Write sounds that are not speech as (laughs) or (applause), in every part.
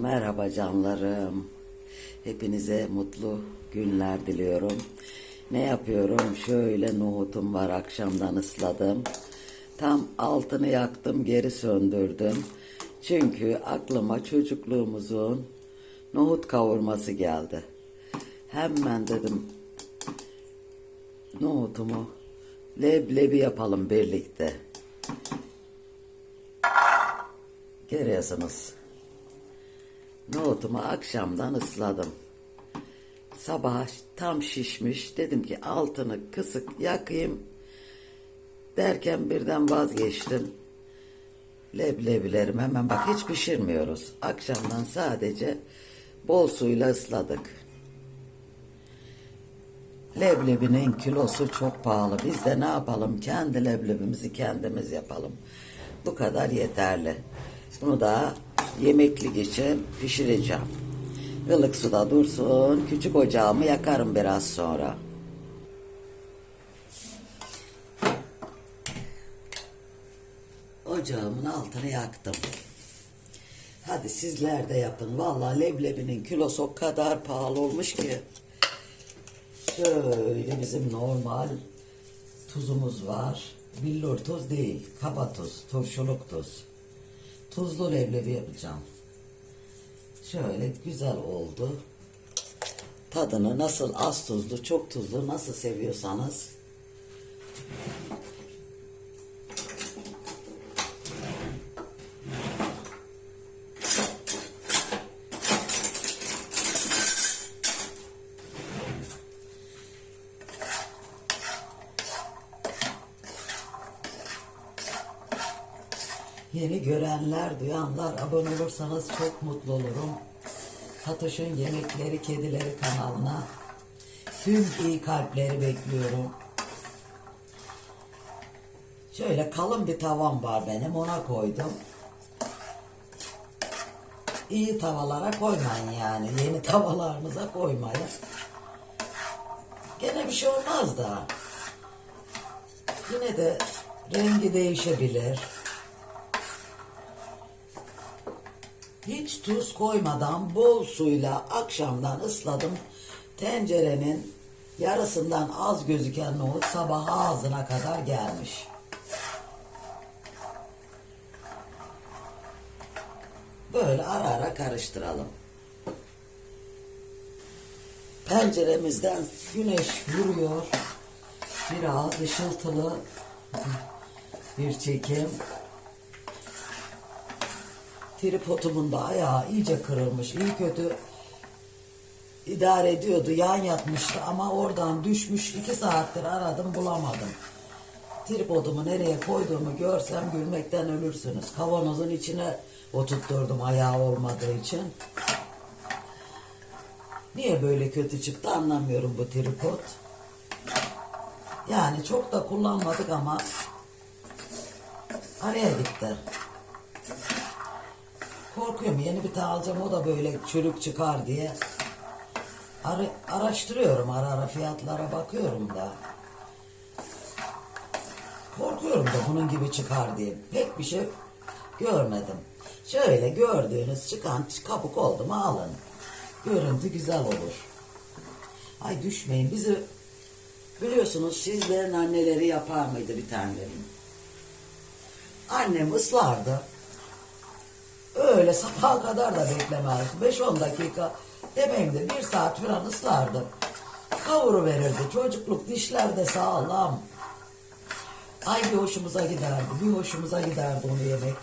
Merhaba canlarım. Hepinize mutlu günler diliyorum. Ne yapıyorum? Şöyle nohutum var akşamdan ısladım. Tam altını yaktım geri söndürdüm. Çünkü aklıma çocukluğumuzun nohut kavurması geldi. Hemen dedim nohutumu leblebi yapalım birlikte. Görüyorsunuz. Nohutumu akşamdan ısladım. Sabah tam şişmiş. Dedim ki altını kısık yakayım. Derken birden vazgeçtim. Leblebilerim hemen bak hiç pişirmiyoruz. Akşamdan sadece bol suyla ısladık. Leblebinin kilosu çok pahalı. Biz de ne yapalım? Kendi leblebimizi kendimiz yapalım. Bu kadar yeterli. Bunu da yemeklik için pişireceğim. Ilık suda dursun. Küçük ocağımı yakarım biraz sonra. Ocağımın altını yaktım. Hadi sizler de yapın. Vallahi leblebinin kilosu o kadar pahalı olmuş ki. Şöyle bizim normal tuzumuz var. Billur tuz değil, kaba tuz, turşuluk tuz. Tuzlu leblebi yapacağım. Şöyle güzel oldu. Tadını nasıl az tuzlu, çok tuzlu nasıl seviyorsanız Yeni görenler, duyanlar abone olursanız çok mutlu olurum. Fatoş'un Yemekleri Kedileri kanalına tüm iyi kalpleri bekliyorum. Şöyle kalın bir tavam var benim ona koydum. İyi tavalara koymayın yani. Yeni tavalarımıza koymayın. Gene bir şey olmaz da. Yine de rengi değişebilir. Hiç tuz koymadan bol suyla akşamdan ısladım. Tencerenin yarısından az gözüken nohut sabah ağzına kadar gelmiş. Böyle ara ara karıştıralım. Penceremizden güneş vuruyor. Biraz ışıltılı bir çekim. Tripodumun da ayağı iyice kırılmış. İyi kötü idare ediyordu. Yan yatmıştı ama oradan düşmüş. iki saattir aradım bulamadım. Tripodumu nereye koyduğumu görsem gülmekten ölürsünüz. Kavanozun içine oturtturdum ayağı olmadığı için. Niye böyle kötü çıktı anlamıyorum bu tripod. Yani çok da kullanmadık ama araya gitti. Korkuyorum yeni bir tane alacağım o da böyle çürük çıkar diye. Ara, araştırıyorum ara ara fiyatlara bakıyorum da. Korkuyorum da bunun gibi çıkar diye. Pek bir şey görmedim. Şöyle gördüğünüz çıkan kabuk oldu mu alın. Görüntü güzel olur. Ay düşmeyin bizi biliyorsunuz sizlerin anneleri yapar mıydı bir tanem? Annem ıslardı. Öyle sabaha kadar da beklemez. 5-10 dakika demeyim bir saat falan ıslardım. Kavuru verirdi. Çocukluk dişler de sağlam. Ay bir hoşumuza giderdi. Bir hoşumuza giderdi onu yemek.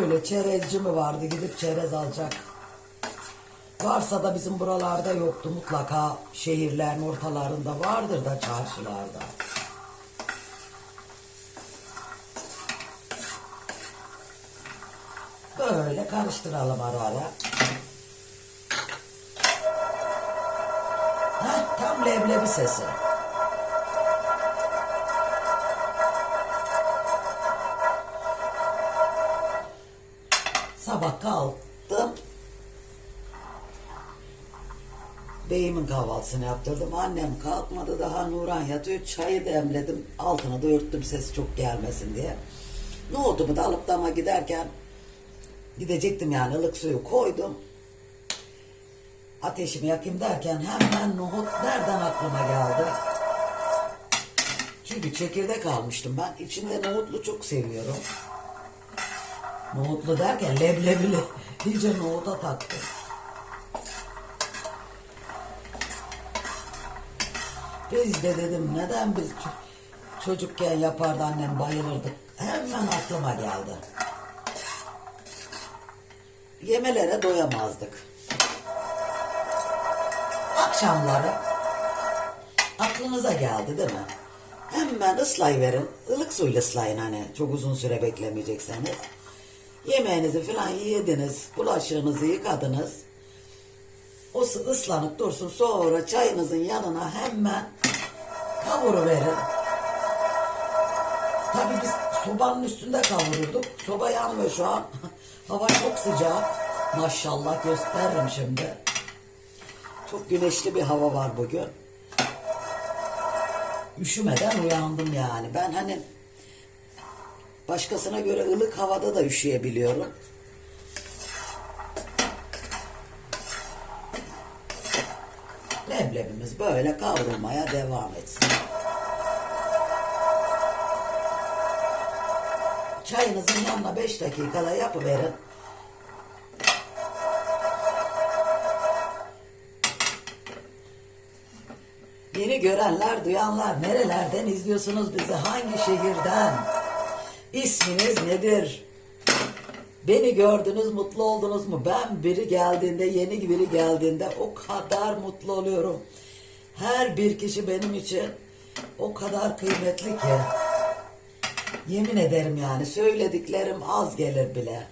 Öyle çerezci mi vardı gidip çerez alacak. Varsa da bizim buralarda yoktu mutlaka şehirlerin ortalarında vardır da çarşılarda. Böyle karıştıralım ara ara. Heh, tam leblebi sesi. Sabah kalktım. Beyimin kahvaltısını yaptırdım. Annem kalkmadı daha Nuran yatıyor. Çayı demledim. Altına da örttüm ses çok gelmesin diye. Nohutumu da alıp dama giderken Gidecektim yani ılık suyu koydum. Ateşimi yakayım derken hemen nohut nereden aklıma geldi? Çünkü çekirdek almıştım ben. İçinde nohutlu çok seviyorum. Nohutlu derken leblebili. (laughs) İyice nohuta taktım. Biz de dedim neden biz ço- çocukken yapardı annem bayılırdık. Hemen aklıma geldi. Yemelere doyamazdık. Akşamları aklınıza geldi değil mi? Hemen ıslayıverin. ılık suyla ıslayın hani çok uzun süre beklemeyecekseniz. Yemeğinizi falan yediniz. Bulaşığınızı yıkadınız. O ıslanıp dursun. Sonra çayınızın yanına hemen kavuruverin. Tabii biz sobanın üstünde kavururduk. Soba yanmıyor şu an. (laughs) Hava çok sıcak. Maşallah gösteririm şimdi. Çok güneşli bir hava var bugün. Üşümeden uyandım yani. Ben hani başkasına göre ılık havada da üşüyebiliyorum. Leblebimiz böyle kavrulmaya devam etsin. Çayınızın yanına 5 dakikada yapıverin. Yeni görenler, duyanlar nerelerden izliyorsunuz bizi? Hangi şehirden? İsminiz nedir? Beni gördünüz, mutlu oldunuz mu? Ben biri geldiğinde, yeni biri geldiğinde o kadar mutlu oluyorum. Her bir kişi benim için o kadar kıymetli ki. Yemin ederim yani söylediklerim az gelir bile.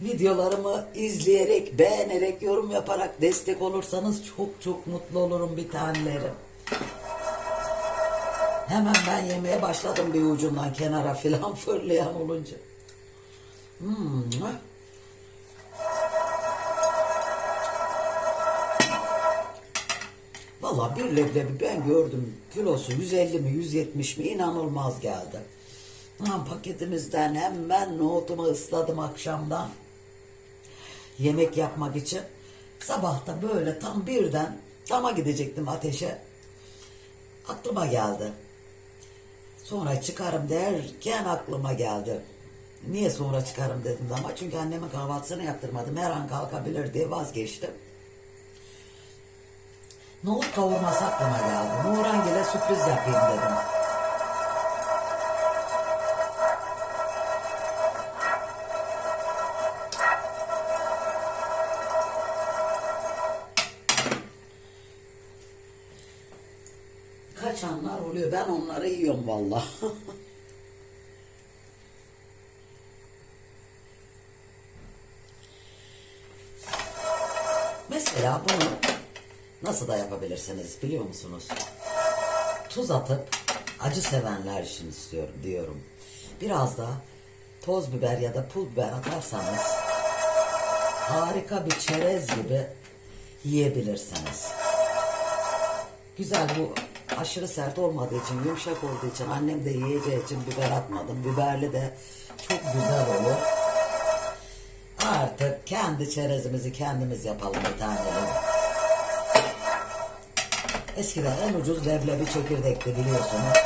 Videolarımı izleyerek, beğenerek, yorum yaparak destek olursanız çok çok mutlu olurum bir tanelerim. Hemen ben yemeye başladım bir ucundan kenara filan (laughs) fırlayan olunca. Hmm. Valla bir leblebi ben gördüm kilosu 150 mi 170 mi inanılmaz geldi. Ha, paketimizden hemen nohutumu ısladım akşamdan. Yemek yapmak için. Sabahta böyle tam birden tama gidecektim ateşe. Aklıma geldi. Sonra çıkarım derken aklıma geldi. Niye sonra çıkarım dedim ama çünkü annemin kahvaltısını yaptırmadım. Her an kalkabilir diye vazgeçtim. Nohut kavurması aklıma geldi. Nurangil'e sürpriz yapayım dedim. Kaçanlar oluyor. Ben onları yiyorum valla. (laughs) nasıl da yapabilirsiniz biliyor musunuz? Tuz atıp acı sevenler için istiyorum diyorum. Biraz da toz biber ya da pul biber atarsanız harika bir çerez gibi yiyebilirsiniz. Güzel bu aşırı sert olmadığı için, yumuşak olduğu için, annem de yiyeceği için biber atmadım. Biberli de çok güzel olur. Artık kendi çerezimizi kendimiz yapalım bir taneleri. Eskiden en ucuz leblebi çekirdekti biliyorsunuz.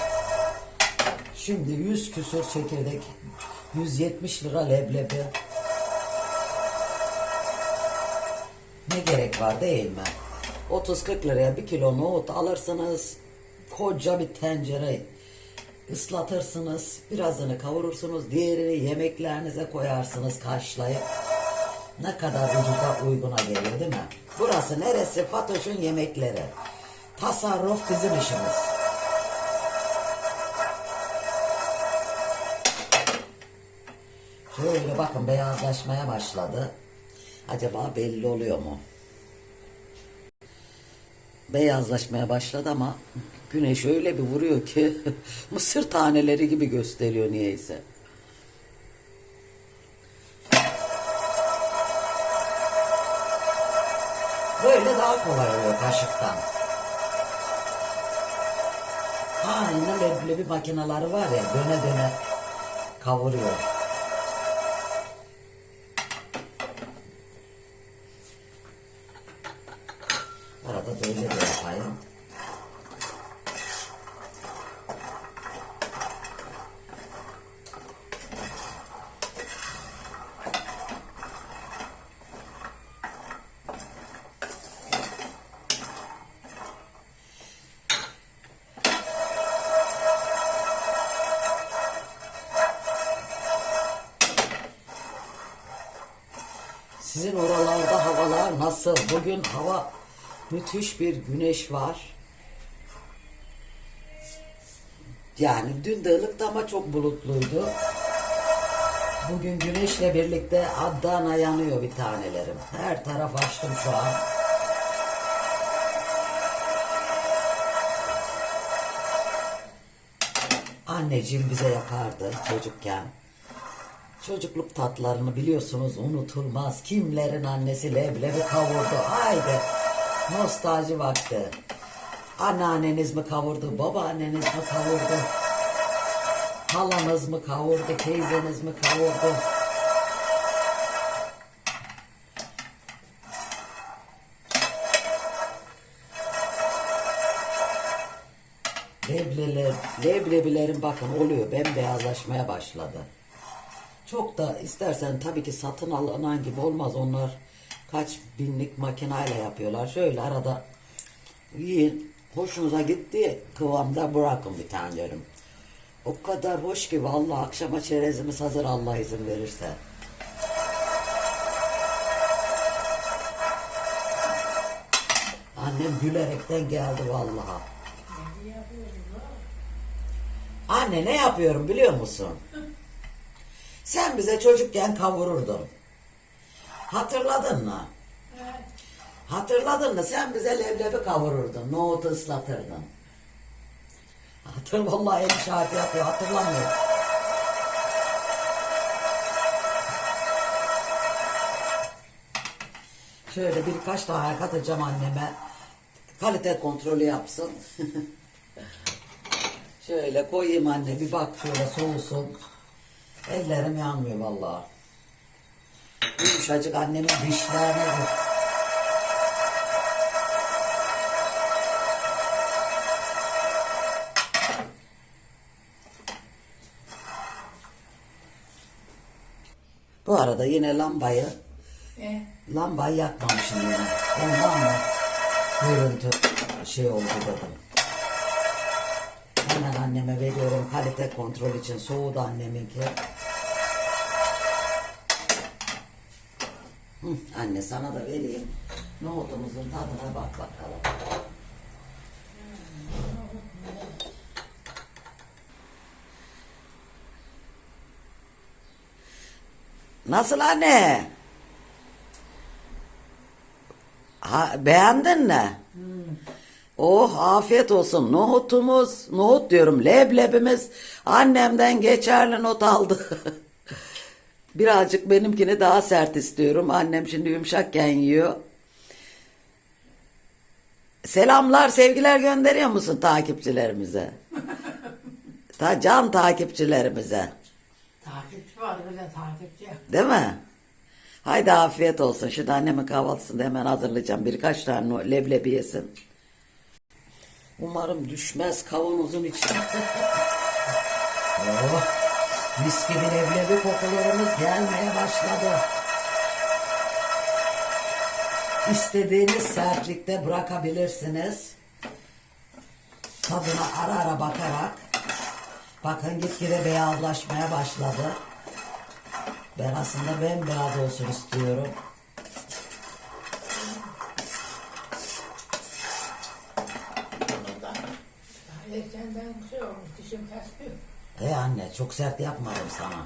Şimdi 100 küsur çekirdek, 170 lira leblebi. Ne gerek var değil mi? 30-40 liraya bir kilo nohut alırsınız. Koca bir tencere ıslatırsınız. Birazını kavurursunuz. Diğerini yemeklerinize koyarsınız kaşlayıp. Ne kadar ucuza uyguna geliyor değil mi? Burası neresi? Fatoş'un yemekleri. Tasarruf bizim işimiz. Şöyle bakın beyazlaşmaya başladı. Acaba belli oluyor mu? Beyazlaşmaya başladı ama güneş öyle bir vuruyor ki (laughs) mısır taneleri gibi gösteriyor niyeyse. Böyle daha kolay oluyor kaşıktan. Aynen leblebi makineleri var ya döne döne kavuruyor. Arada böyle de yapayım. Sizin oralarda havalar nasıl? Bugün hava müthiş bir güneş var. Yani dün de ılıktı ama çok bulutluydu. Bugün güneşle birlikte Adana yanıyor bir tanelerim. Her taraf açtım şu an. Anneciğim bize yapardı çocukken. Çocukluk tatlarını biliyorsunuz unutulmaz. Kimlerin annesi leblebi kavurdu. Haydi nostalji vakti. Anneanneniz mi kavurdu, babaanneniz mi kavurdu? Halanız mı kavurdu, teyzeniz mi kavurdu? Lebleler, leblebilerin bakın oluyor bembeyazlaşmaya başladı. Çok da istersen tabii ki satın alınan gibi olmaz. Onlar kaç binlik makineyle yapıyorlar. Şöyle arada yiyin. Hoşunuza gitti kıvamda bırakın bir tane diyorum. O kadar hoş ki vallahi akşama çerezimiz hazır Allah izin verirse. Annem gülerekten geldi vallahi. Anne ne yapıyorum biliyor musun? Sen bize çocukken kavururdun. Hatırladın mı? Hatırladın mı? Sen bize leblebi kavururdun. Nohutu ıslatırdın. Hatır vallahi el işareti yapıyor. Hatırlamıyorum. Şöyle birkaç tane katacağım anneme. Kalite kontrolü yapsın. (laughs) şöyle koyayım anne bir bak şöyle soğusun. Ellerim yanmıyor vallahi. Yumuşacık annemin dişlerini Bu arada yine lambayı E, lambayı yakmamışım yine. Ondan mı görüntü şey oldu dedim. Hemen anneme veriyorum kalite kontrol için. Soğudu anneminki. Hı, anne sana da vereyim. Nohutumuzun tadına bak bakalım. Nasıl anne? Ha, beğendin mi? Oh afiyet olsun. Nohutumuz, nohut diyorum leblebimiz annemden geçerli not aldı. (laughs) Birazcık benimkini daha sert istiyorum. Annem şimdi yumuşakken yiyor. Selamlar, sevgiler gönderiyor musun takipçilerimize? Ta can takipçilerimize. takipçi var bile takipçi. Değil mi? Haydi afiyet olsun. Şimdi annemin kahvaltısını da hemen hazırlayacağım. Birkaç tane leblebi yesin. Umarım düşmez kavanozun içine. oh, mis gibi leblebi kokularımız gelmeye başladı. İstediğiniz sertlikte bırakabilirsiniz. Tadına ara ara bakarak. Bakın gitgide beyazlaşmaya başladı. Ben aslında bembeyaz olsun istiyorum. Erkenden şey olmuş dişim kesmiyor. E anne çok sert yapmadım sana.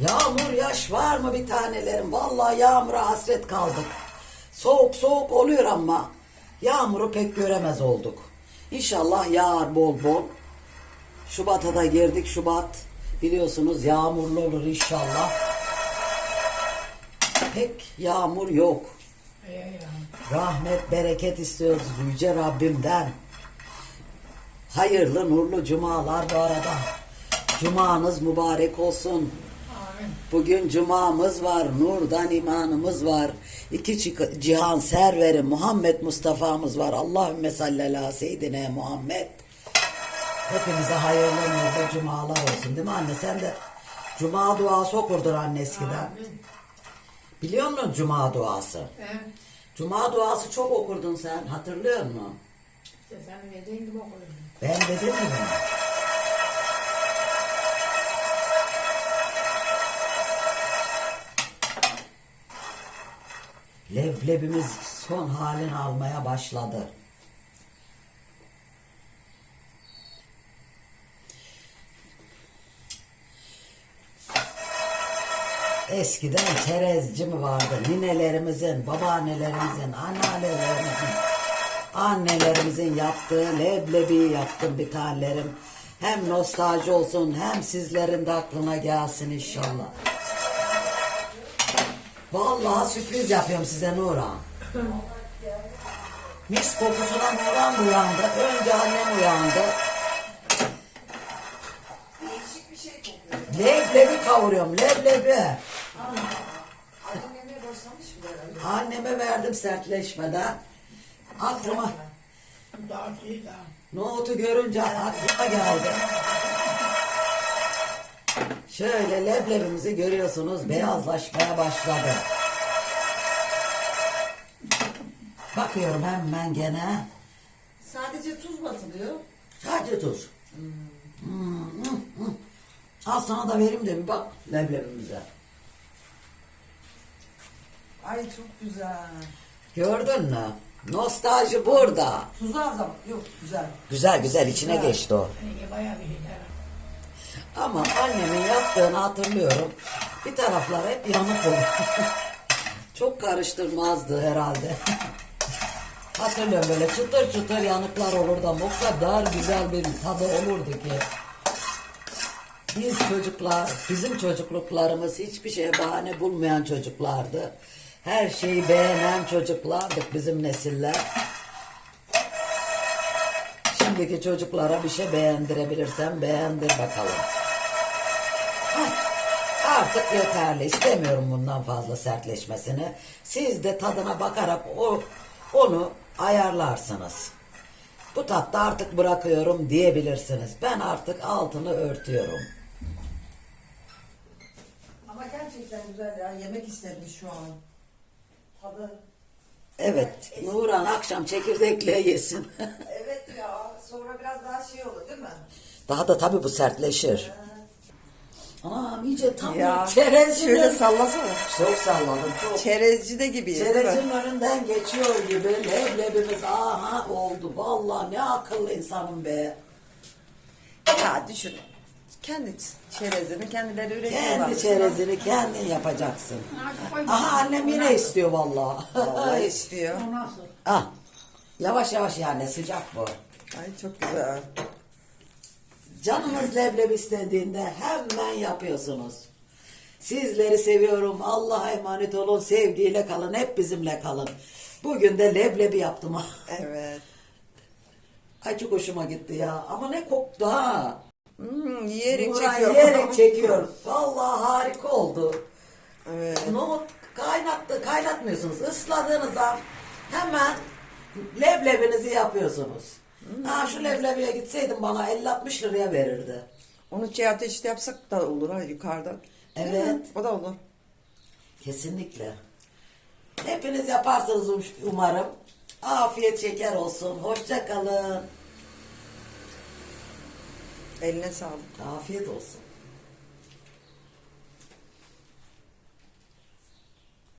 Yağmur yaş var mı bir tanelerim? Vallahi yağmura hasret kaldık. Soğuk soğuk oluyor ama yağmuru pek göremez olduk. İnşallah yağar bol bol. Şubat'a da girdik. Şubat biliyorsunuz yağmurlu olur inşallah. Pek yağmur yok. Rahmet, bereket istiyoruz Yüce Rabbimden. Hayırlı, nurlu cumalar bu arada. Cumanız mübarek olsun. Bugün cumamız var, nurdan imanımız var. İki cihan serveri Muhammed Mustafa'mız var. Allahümme salli ala seyyidine Muhammed. Hepimize hayırlı nurlu cumalar olsun değil mi anne? Sen de cuma duası okurdun anne eskiden. Amin. Biliyor musun cuma duası? Ee, Cuma duası çok okurdun sen. Hatırlıyor musun? işte sen dediğin gibi okudum. Ben dedim mi? Leblebimiz son halini almaya başladı. Eskiden çerezci mi vardı? Ninelerimizin, babaannelerimizin, anneannelerimizin, annelerimizin yaptığı leblebi yaptım bir tanelerim. Hem nostalji olsun hem sizlerin de aklına gelsin inşallah. Vallahi sürpriz yapıyorum size Nurhan. Mis kokusuna Nurhan uyandı. Önce annem uyandı. Değişik bir şey kokuyor. Leblebi kavuruyorum, leblebi. Annem yemeye başlamış mı herhalde? Anneme verdim sertleşmeden. Aklıma Daha görünce aklıma geldi. Şöyle leblebimizi görüyorsunuz beyazlaşmaya başladı. Bakıyorum hemen gene. Sadece tuz mu atılıyor? Sadece tuz. Hmm, hmm, hmm. Al sana da vereyim de bir bak leblebimize. Ay çok güzel. Gördün mü? Nostalji burada. Tuzu az ama yok güzel. Güzel güzel içine geçti o. Yani bayağı bir şeyler. Ama annemin yaptığını hatırlıyorum. Bir taraflar hep yanık olur. (laughs) Çok karıştırmazdı herhalde. (laughs) Hatırlıyorum böyle çıtır çıtır yanıklar olurdu ama o kadar güzel bir tadı olurdu ki. Biz çocuklar, bizim çocukluklarımız hiçbir şeye bahane bulmayan çocuklardı. Her şeyi beğenen çocuklardık bizim nesiller. Şimdiki çocuklara bir şey beğendirebilirsen beğendir bakalım. Artık yeterli. İstemiyorum bundan fazla sertleşmesini. Siz de tadına bakarak o onu ayarlarsınız. Bu tatta artık bırakıyorum diyebilirsiniz. Ben artık altını örtüyorum. Ama gerçekten güzel ya. Yemek istedim şu an. Evet, Nuran akşam çekirdekle yesin. (laughs) Evet ya. Sonra biraz daha şey olur değil mi? Daha da tabii bu sertleşir. Anam iyice tam Ya bir çerezinin... şöyle sallasana. Çok salladım çok. Çerezci de gibi? Çerezin önünden geçiyor gibi leblebimiz aha oldu. Vallahi ne akıllı insanım be. Ya düşün. Kendi çerezini kendileri üretiyorlar. Kendi çerezini kendin yapacaksın. Aha annem yine istiyor vallahi. Vallahi istiyor. O nasıl? ah. Yavaş yavaş yani sıcak bu. Ay çok güzel. Canınız leblebi istediğinde hemen yapıyorsunuz. Sizleri seviyorum. Allah'a emanet olun. Sevgiyle kalın. Hep bizimle kalın. Bugün de leblebi yaptım. (laughs) Evet. Ay çok hoşuma gitti ya. Ama ne koktu ha. Hmm, yiyerek Nuran çekiyor. yiyerek (laughs) çekiyor. Vallahi harika oldu. Evet. Nohut kaynattı, kaynatmıyorsunuz. Isladığınız an hemen leblebinizi yapıyorsunuz. Ha şu leblebiye gitseydim bana 50-60 liraya verirdi. Onu çiğ ateşte yapsak da olur ha yukarıda. Değil Evet. mi? O da olur. Kesinlikle. Hepiniz yaparsınız um- umarım. Afiyet şeker olsun. Hoşça kalın. Eline sağlık. Afiyet olsun.